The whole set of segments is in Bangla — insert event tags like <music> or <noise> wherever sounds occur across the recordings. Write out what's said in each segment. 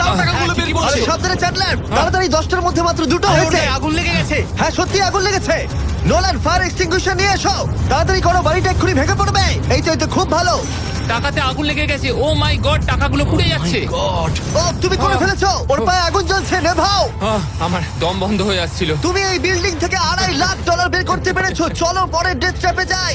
তাও টাকাগুলো বের আরে সাবধানে চ্যাটলার তাড়াতাড়ি দশটার মধ্যে মাত্র দুটো হয়েছে। আগুন লেগে গেছে। হ্যাঁ সত্যি আগুন লেগেছে। নোলান ফায়ার এক্সটিংগুইশার নিয়ে এসো। তাড়াতাড়ি করো বাড়িটা এক্ষুনি ভেঙে পড়বে। এই তো এই তো খুব ভালো। টাকাতে আগুন লেগে গেছে। ও মাই গড টাকাগুলো পুড়ে যাচ্ছে। গড ও তুমি করে ফেলেছো। ওর পায়ে আগুন জ্বলছে নেভাও। আহ, আমার দম বন্ধ হয়ে আসছিল। তুমি এই বিল্ডিং থেকে আড়াই লাখ ডলার বের করতে পেরেছ। চলো পরের ডেথ ট্র্যাপে যাই।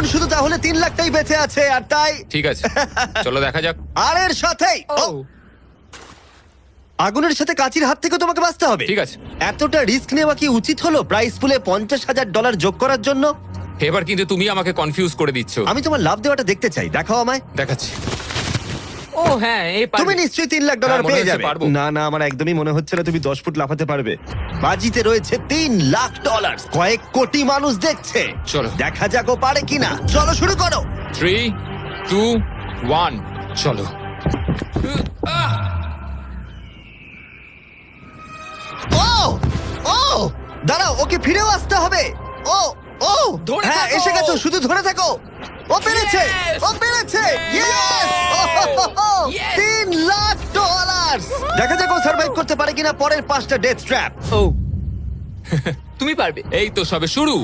এখন শুধু তাহলে তিন লাখটাই বেঁচে আছে আর তাই ঠিক আছে। চলো দেখা যাক। আর এর সাথেই ও, আগুনের সাথে কাচির হাত থেকে তোমাকে বাঁচতে হবে। ঠিক আছে। এতটা রিস্ক নেওয়া কি উচিত হলো প্রাইস পুলে পঞ্চাশ হাজার ডলার যোগ করার জন্য? এবার কিন্তু তুমি আমাকে কনফিউজ করে দিচ্ছ। আমি তোমার লাভ দেওয়াটা দেখতে চাই। দেখাও আমায়। দেখাচ্ছি। ও হ্যাঁ এই তুমি নিশ্চয়ই তিন লাখ ডলার হ্যাঁ, মনে পেয়ে হচ্ছে যাবে। পারব। না না আমার একদমই মনে হচ্ছে না তুমি দশ ফুট লাফাতে পারবে। বাজিতে রয়েছে তিন লাখ ডলার কয়েক কোটি মানুষ দেখছে। চলো। দেখা যাক ও পারে কিনা। চলো শুরু করো। থ্রি টু ওয়ান চলো। ও ও দাঁড়াও ওকে ফিরেও আসতে হবে। ও ও। ধরে হ্যাঁ থাকো। এসে গেছো শুধু ধরে থাকো। ও পেরেছে Yes! ও পেরেছে ইয়েস Yes! তিন লাখ ডলার দেখা যাক ও সার্ভাইভ করতে পারে কিনা পরের পাঁচটা ডেথ ট্র্যাপ ও। <laughs> তুমি পারবে। এই তো সবে শুরু।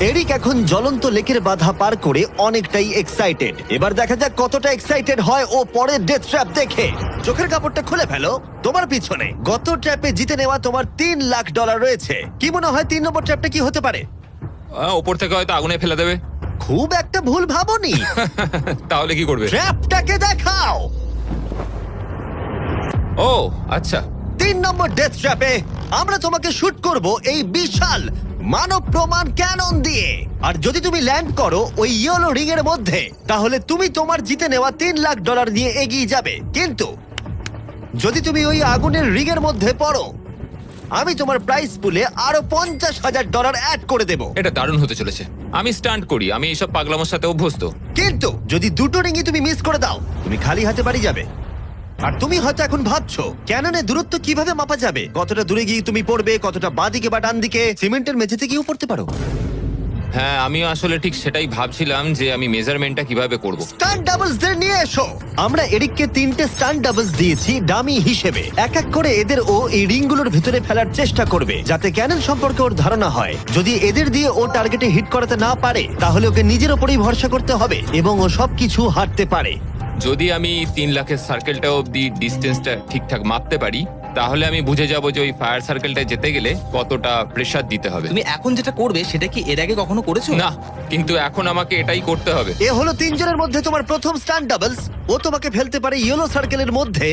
এরিক এখন জ্বলন্ত লেকের বাধা পার করে অনেকটাই এক্সাইটেড এবার দেখা যাক কতটা এক্সাইটেড হয় ও পরের ডেথ ট্র্যাপ দেখে। চোখের কাপড়টা খুলে ফেলো তোমার পিছনে। গত ট্র্যাপে জিতে নেওয়া তোমার তিন লাখ ডলার রয়েছে। কি মনে হয় তিন নম্বর ট্র্যাপটা কি হতে পারে? আহ, ওপর থেকে হয়তো আগুনে ফেলে দেবে। খুব একটা ভুল ভাবনি। <laughs> তাহলে কি করবে? ট্র্যাপটাকে দেখাও। ও আচ্ছা। তিন নম্বর ডেথ ট্র্যাপে আমরা তোমাকে শুট করব এই বিশাল মানব প্রমাণ ক্যানন দিয়ে। আর যদি তুমি ল্যান্ড করো ওই ইয়েলো রিং এর মধ্যে তাহলে তুমি তোমার জিতে নেওয়া তিন লাখ ডলার নিয়ে এগিয়ে যাবে। কিন্তু যদি তুমি ওই আগুনের রিং এর মধ্যে পড়ো আমি তোমার প্রাইস পুলে আরও পঞ্চাশ হাজার ডলার অ্যাড করে দেব। এটা দারুণ হতে চলেছে। আমি স্টান্ট করি আমি এইসব পাগলামোর সাথে অভ্যস্ত। কিন্তু যদি দুটো রিংই তুমি মিস করে দাও তুমি খালি হাতে বাড়ি যাবে। আর তুমি হয়তো এখন ভাবছ ক্যাননে দূরত্ব কীভাবে মাপা যাবে? কতটা দূরে গিয়ে তুমি পড়বে কতটা বাঁদিকে বা ডান দিকে সিমেন্টের মেঝেতে গিয়েও পড়তে পারো। হ্যাঁ আমি আসলে ঠিক সেটাই ভাবছিলাম যে আমি মেজারমেন্টটা কীভাবে করব। স্টান্ট ডাবলস দের নিয়ে এসো। আমরা এরিককে তিনটে স্টান্ট ডাবলস দিয়েছি ডামি হিসেবে। এক এক করে এদের ও এই রিংগুলোর ভিতরে ফেলার চেষ্টা করবে যাতে ক্যানন সম্পর্কে ওর ধারণা হয়। যদি এদের দিয়ে ও টার্গেটে হিট করাতে না পারে তাহলে ওকে নিজের ওপরেই ভরসা করতে হবে এবং ও সবকিছু হারতে পারে। যদি আমি তিন লাখের সার্কেলটা অবধি ডিস্টেন্সটা ঠিকঠাক মাপতে পারি তাহলে আমি বুঝে যাব যে ওই ফায়ার সার্কেলটা যেতে গেলে কতটা প্রেসার দিতে হবে। তুমি এখন যেটা করবে সেটা কি এর আগে কখনো করেছ? না কিন্তু এখন আমাকে এটাই করতে হবে। এ হলো তিনজনের মধ্যে তোমার প্রথম স্টান্ট ডাবলস ও তোমাকে ফেলতে পারে ইয়েলো সার্কেলের মধ্যে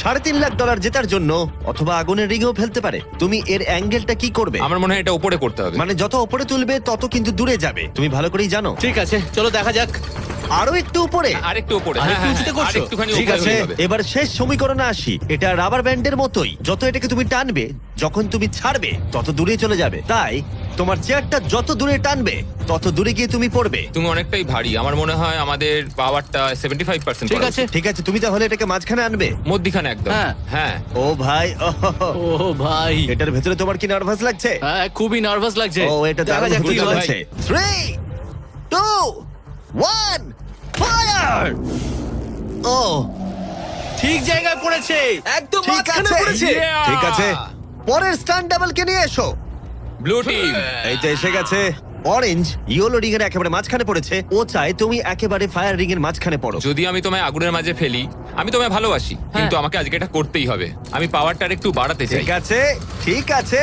সাড়ে তিন লাখ ডলার জেতার জন্য অথবা আগুনের রিংও ফেলতে পারে। তুমি এর অ্যাঙ্গেলটা কি করবে? আমার মনে হয় এটা উপরে করতে হবে। মানে যত উপরে তুলবে তত কিন্তু দূরে যাবে। তুমি ভালো করেই জানো। ঠিক আছে চলো দেখা যাক। আরও একটু উপরে। আরেকটু উপরে। আরেকটু হ্যাঁ, হ্যাঁ, উঁচুতে হ্যাঁ, করছ? আরেকটুখানি ঠিক উপরে আছে। এবার শেষ সমীকরণে আসি। এটা রাবার ব্যান্ডের মতোই। যত এটাকে তুমি টানবে যখন তুমি ছাড়বে তত দূরে চলে যাবে। তাই তোমার চেয়ারটা যত দূরে টানবে তত দূরে গিয়ে তুমি পড়বে। তুমি অনেকটাই ভারী। আমার মনে হয় আমাদের পাওয়ারটা সেভেন্টি ফাইভ পার্সেন্ট ঠিক আছে ঠিক আছে তুমি তাহলে এটাকে মাঝখানে আনবে? মধ্যিখানে একদম। হ্যাঁ। হ্যাঁ। ও ভাই ওহ, ও ভাই। এটার ভেতরে তোমার কি নার্ভাস লাগছে? হ্যাঁ খুবই নার্ভাস লাগছে। ও এটা দেখা দারুণ যাক হতে কি হয়। চলেছে থ্রি টু ওয়ান ফায়ার ও ঠিক জায়গায় পড়েছে একদম ঠিক মাঝখানে আছে। পড়েছে Yeah! ঠিক আছে। পরের স্টান ডাবলকে নিয়ে এসো। ব্লু টিম এই তো এসে গেছে। অরেঞ্জ ইয়েলো রিং এর একেবারে মাঝখানে পড়েছে। ও চায় তুমি একেবারে ফায়ার রিং এর মাঝখানে পড়ো। যদি আমি তোমায় আগুনের মাঝে ফেলি আমি তোমায় ভালোবাসি কিন্তু আমাকে আজকে এটা করতেই হবে। আমি পাওয়ারটা একটু বাড়াতে চাই। ঠিক আছে। ঠিক আছে।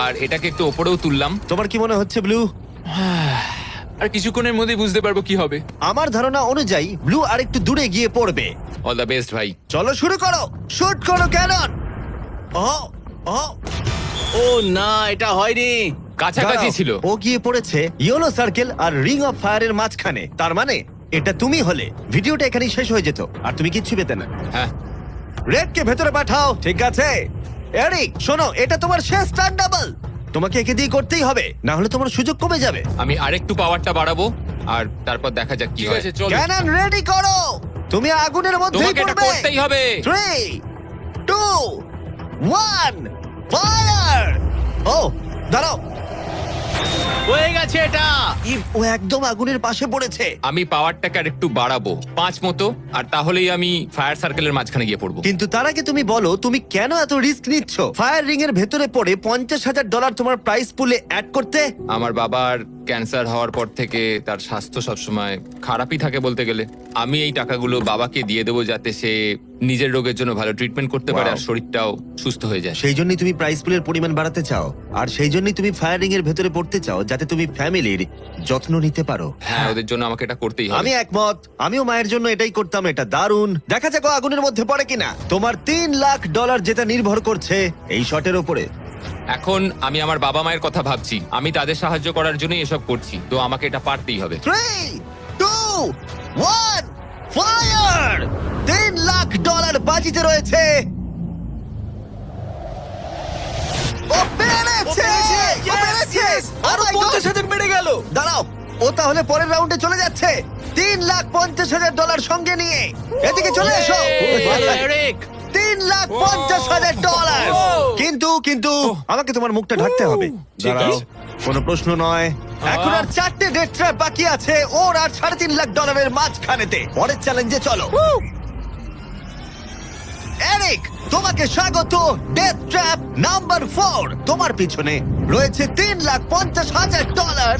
আর এটাকে একটু ওপরেও তুললাম। তোমার কি মনে হচ্ছে ব্লু <sighs> আর কিছুক্ষণের মধ্যে বুঝতে পারব কি হবে। আমার ধারণা অনুযায়ী ব্লু আরেকটু দূরে গিয়ে পড়বে। অল দ্য বেস্ট ভাই। চলো শুরু করো। শুট করো ক্যানন ও ও ও না এটা হয়নি। কাছাকাছি দাঁড়াও, ছিল। ও গিয়ে পড়েছে ইয়েলো সার্কেল আর রিং অফ ফায়ারের মাঝখানে। তার মানে এটা তুমি হলে। ভিডিওটা এখানেই শেষ হয়ে যেত আর তুমি কিচ্ছু পেতে না। হ্যাঁ। রেড কে ভেতরে পাঠাও ঠিক আছে? এরিক শোনো এটা তোমার শেষ টার্ন ডাবল তোমাকে একে দিয়ে করতেই হবে না হলে তোমার সুযোগ কমে যাবে। আমি আরেকটু পাওয়ারটা বাড়াবো আর তারপর দেখা যাক কি ঠিক হয়। আছে চলো। ক্যানন রেডি করো! তুমি আগুনের মধ্যে তোমাকে এটা করতেই হবে। থ্রি টু ওয়ান ফায়ার ও দাঁড়াও। হয়ে গেছে এটা। ও একদম আগুনের পাশে পড়েছে। আমি পাওয়ারটাকে আর একটু বাড়াবো পাঁচ মতো আর তাহলেই আমি ফায়ার সার্কেলের মাঝখানে গিয়ে পড়ব। কিন্তু তার আগে তুমি বলো তুমি কেন এত রিস্ক নিচ্ছ? ফায়ার রিং এর ভেতরে পড়ে পঞ্চাশ হাজার ডলার তোমার প্রাইস পুলে অ্যাড করতে? আমার বাবার ক্যান্সার হওয়ার পর থেকে তার স্বাস্থ্য সবসময় খারাপই থাকে বলতে গেলে। আমি এই টাকাগুলো বাবাকে দিয়ে দেবো যাতে সে নিজের রোগের জন্য ভালো ট্রিটমেন্ট করতে পারে আর শরীরটাও সুস্থ হয়ে যায়। সেই জন্যই তুমি প্রাইস পুলের পরিমাণ বাড়াতে চাও। আর সেই জন্যই তুমি ফায়ার এর ভেতরে পড়তে চাও যাতে তুমি ফ্যামিলির যত্ন নিতে পারো। হ্যাঁ ওদের জন্য আমাকে এটা করতেই হবে। আমি একমত। আমিও মায়ের জন্য এটাই করতাম এটা দারুণ। দেখা যাক ও আগুনের মধ্যে পড়ে কিনা। তোমার তিন লাখ ডলার যেটা নির্ভর করছে এই শটের উপরে এখন আমি আমার বাবা মায়ের কথা ভাবছি। আমি তাদের সাহায্য করার জন্যই এসব করছি। তো আমাকে এটা পারতেই হবে। Three two one fire lakh dollar বাজিতে রয়েছে। ও পেরেছে! ও পেরেছে! আরও Oh my God! পঞ্চাশ হাজার বেড়ে গেল। দাঁড়াও ও তাহলে পরের রাউন্ডে চলে যাচ্ছে। তিন লাখ পঞ্চাশ হাজার ডলার সঙ্গে নিয়ে। এদিকে চলে এসো। তিন লাখ পঞ্চাশ হাজার ডলার। কিন্তু কিন্তু আমাকে তোমার মুখটা ঢাকতে হবে। দাঁড়াও কোনো প্রশ্ন নয়। এখন আর চারটে ডেট ট্র্যাপ বাকি আছে। ওর আর সাড়ে তিন লাখ ডলারের মাঝখানেতে। পরের চ্যালেঞ্জে চলো। এরিক তোমাকে স্বাগত ডেথ ট্র্যাপ নাম্বার ফোর তোমার পিছনে রয়েছে তিন লাখ পঞ্চাশ হাজার ডলার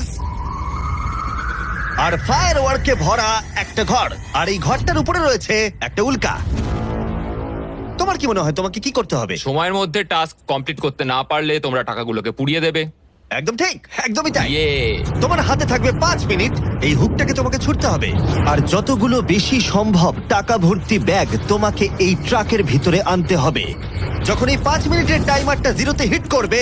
আর ফায়ার ওয়ার্কে ভরা একটা ঘর, আর এই ঘরটার উপরে রয়েছে একটা উল্কা। তোমার কি মনে হয়, তোমাকে কি করতে হবে? সময়ের মধ্যে টাস্ক কমপ্লিট করতে না পারলে তোমরা টাকাগুলোকে পুড়িয়ে দেবে। একদম ঠিক একদমই তাই। তোমার হাতে থাকবে পাঁচ মিনিট এই হুকটাকে তোমাকে ছুটতে হবে। আর যতগুলো বেশি সম্ভব টাকা ভর্তি ব্যাগ তোমাকে এই ট্রাকের ভিতরে আনতে হবে। যখন এই পাঁচ মিনিটের টাইমারটা জিরোতে হিট করবে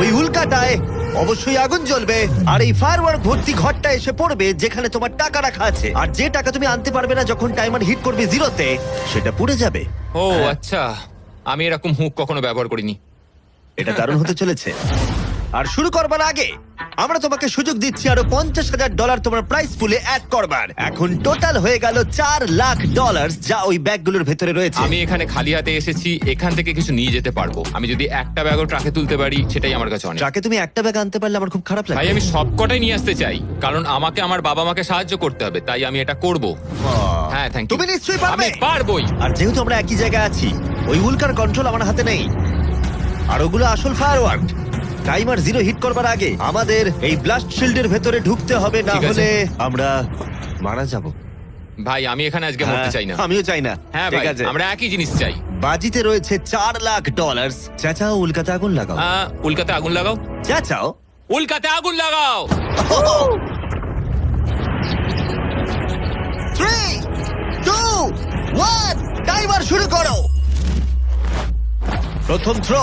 ওই উল্কাটায় অবশ্যই আগুন জ্বলবে আর এই ফায়ারওয়ার্ক ভর্তি ঘরটা এসে পড়বে যেখানে তোমার টাকা রাখা আছে। আর যে টাকা তুমি আনতে পারবে না যখন টাইমার হিট করবে জিরোতে সেটা পুড়ে যাবে। ও আচ্ছা। আমি এরকম হুক কখনো ব্যবহার করিনি। এটা দারুণ হতে চলেছে। আর শুরু করবার আগে আমরা তোমাকে সুযোগ দিচ্ছি আরও পঞ্চাশ হাজার ডলার তোমার প্রাইস পুলে অ্যাড করবার। এখন টোটাল হয়ে গেল চার লাখ ডলার যা ওই ব্যাগগুলোর ভেতরে রয়েছে। আমি এখানে খালি হাতে এসেছি এখান থেকে কিছু নিয়ে যেতে পারব। আমি যদি একটা ব্যাগও ট্রাকে তুলতে পারি সেটাই আমার কাছে অনেক। যাকে তুমি একটা ব্যাগ আনতে পারলে আমার খুব খারাপ ভাই লাগে আমি সবকটাই নিয়ে আসতে চাই কারণ আমাকে আমার বাবা মাকে সাহায্য করতে হবে তাই আমি এটা করব। হ্যাঁ থ্যাংক ইউ তুমি নিশ্চয়ই পারবে। আমি পারবোই। আর যেহেতু আমরা একই জায়গায় আছি ওই উল্কার কন্ট্রোল আমার হাতে নেই। আর ওগুলো আসল ফায়ারওয়ার্ক টাইমার জিরো হিট করবার আগে আমাদের এই ব্লাস্ট শিল্ডের ভেতরে ঢুকতে হবে না ঠিক আছে। হলে আমরা মারা যাব। ভাই আমি এখানে আজকে মরতে চাই না। আমিও চাই না। হ্যাঁ ঠিক আছে। আমরা একই জিনিস চাই। বাজিতে রয়েছে চার লাখ ডলার চাচাও উল্কাতে আগুন লাগাও। আহ, উল্কাতে আগুন লাগাও? চাচাও? উল্কাতে আগুন লাগাও! থ্রি টু ওয়ান টাইমার শুরু করো। প্রথম থ্রো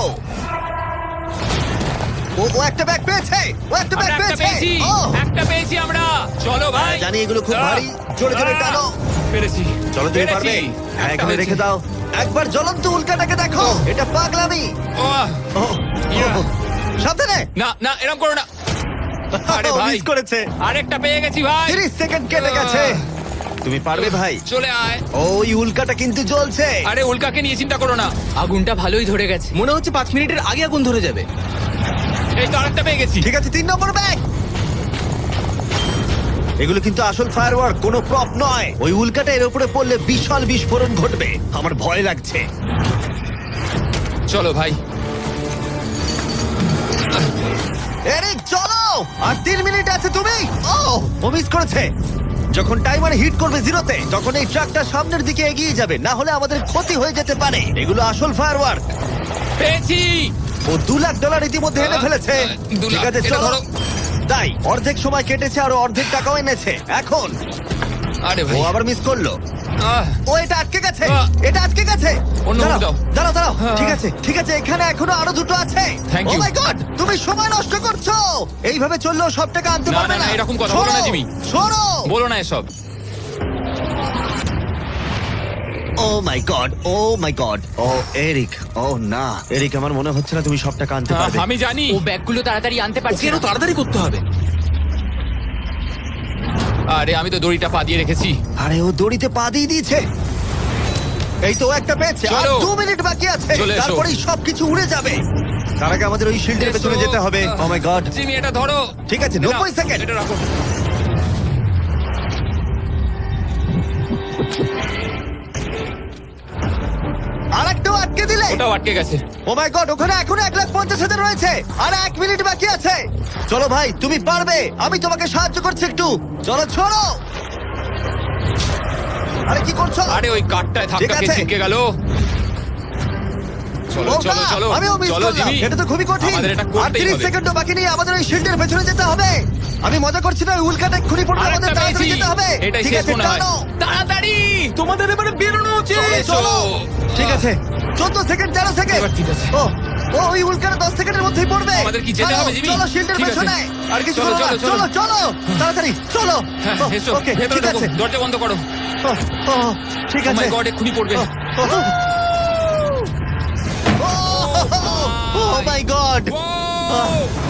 ও ও একটা ব্যাগ পেয়েছে! ও একটা ব্যাগ আমরা একটা পেয়েছে! পেয়েছি! ও! একটা পেয়েছি আমরা! চলো ভাই! জানি এগুলো খুব আহ, ভারী। জোরে জোরে আহ, টানো পেরেছি। চলো তুমি পেরেছি। পারবে? হ্যাঁ একটা এখানে হয়েছে। রেখে দাও। একবার জ্বলন্ত উল্কাটাকে দেখো! এটা পাগলামি! ওহ, ও ইয়া। সাবধানে! না না এরকম করো না! আরে ও, ভাই! মিস করেছে! আরেকটা পেয়ে গেছি ভাই! 30 সেকেন্ড কেটে গেছে! তুমি পারবে ভাই? চলে আয়! ওই উল্কাটা কিন্তু জ্বলছে! আরে উল্কাকে নিয়ে চিন্তা করো না! আগুনটা ভালোই ধরে গেছে। মনে হচ্ছে পাঁচ মিনিটের আগে আগুন ধরে যাবে। এই তো আরেকটা পেয়ে গেছি। ঠিক আছে তিন নম্বর ব্যাগ এগুলো কিন্তু আসল ফায়ারওয়ার্ক কোনো প্রপ নয়। ওই উল্কাটা এর উপরে পড়লে বিশাল বিস্ফোরণ ঘটবে। আমার ভয় লাগছে। চলো ভাই। এরিক চলো! আর তিন মিনিট আছে তুমি? ও ও মিস করেছে। যখন টাইমার হিট করবে জিরোতে তখন এই ট্রাকটা সামনের দিকে এগিয়ে যাবে। না হলে আমাদের ক্ষতি হয়ে যেতে পারে। এগুলো আসল ফায়ারওয়ার্ক পেয়েছি! ও দু লাখ ডলার ইতিমধ্যে এনে ফেলেছে। দু ঠিক লাখ, আছে এটা চলো। ধরো। তাই অর্ধেক সময় কেটেছে আর অর্ধেক টাকাও এনেছে। এখন আরে ও ভাই আবার মিস করল। আহ, ও এটা আটকে গেছে। আহ। এটা আটকে গেছে। অন্য দাঁড়াও, দাও। দাঁড়াও দাঁড়াও। হ্যাঁ। ঠিক আছে ঠিক আছে এখানে এখনও আরও দুটো আছে। Thank ও you. মাই গড তুমি সময় নষ্ট করছ। এইভাবে চললেও সব টাকা আনতে না, পারবে না, না না, এরকম কথা বলো না, জিমি। সরো। বলো না এসব। ও my God O my God O Eric ও না। এরিক আমার মনে হচ্ছে না তুমি সব টাকা আনতে পারবে। আমি জানি। ও ব্যাগগুলো তাড়াতাড়ি আনতে পারছে ওকে তাড়াতাড়ি করতে হবে। আরে আমি তো দড়িটা পা দিয়ে রেখেছি। আরে ও দড়িতে পা দিয়ে দিয়েছে। এই তো ও একটা পেয়েছে আর চলো। দু মিনিট বাকি আছে। চলে এসো। তারপরেই সবকিছু উড়ে যাবে। তার আগে আমাদের ওই শিল্ডের এসো। পেছনে যেতে হবে। ও মাই গড জিমি এটা ধরো। ঠিক আছে, 90 সেকেন্ড। এটা রাখো। ওটাও আটকে গেছে। ও মাই গড ওখানে এখনও এক লাখ পঞ্চাশ হাজার রয়েছে। আর এক মিনিট বাকি আছে। চলো ভাই তুমি পারবে। আমি তোমাকে সাহায্য করছি একটু। চলো ছড়ো! আরে কি করছ? আরে ওই কাঠটায় ঠিক ধাক্কা আছে। খেয়ে ছিটকে গেল। চলো ও চলো না, চলো। আমিও মিস চলো করলাম। জিমি। এটা তো খুবই কঠিন। আমাদের এটা আর করতেই 30 হবে। সেকেন্ডও বাকি নেই আমাদের ওই শিল্ডের পেছনে যেতে হবে। আমি মজা করছি না ওই উল্কাটা এক্ষুনি পড়লে আরেকটা আমাদের তাড়াতাড়ি পেয়েছি। যেতে হবে এটাই ঠিক শেষ আছে মনে হয়। টানো। তাড়াতাড়ি তোমাদের এবারে বেরোনো উচিত চলো, চলো ঠিক আছে 14 সেকেন্ড 13 সেকেন্ড এবার ঠিক আছে। ও ও ওই উল্কাটা 10 সেকেন্ডের মধ্যেই পড়বে আমাদের কি যেতে হবে, জিমি? চলো শিল্ডের ঠিক আছে। পেছনে আর কিছু চলো, করো না। চলো, চলো চলো। চলো তাড়াতাড়ি চলো হ্যাঁ ও, এসো ওকে ভেতরে ঠিক ঢোকো আছে দরজা বন্ধ করো ও, ও, ঠিক ও আছে মাই গড এক্ষুনি পড়বে ও মাই গড Wow!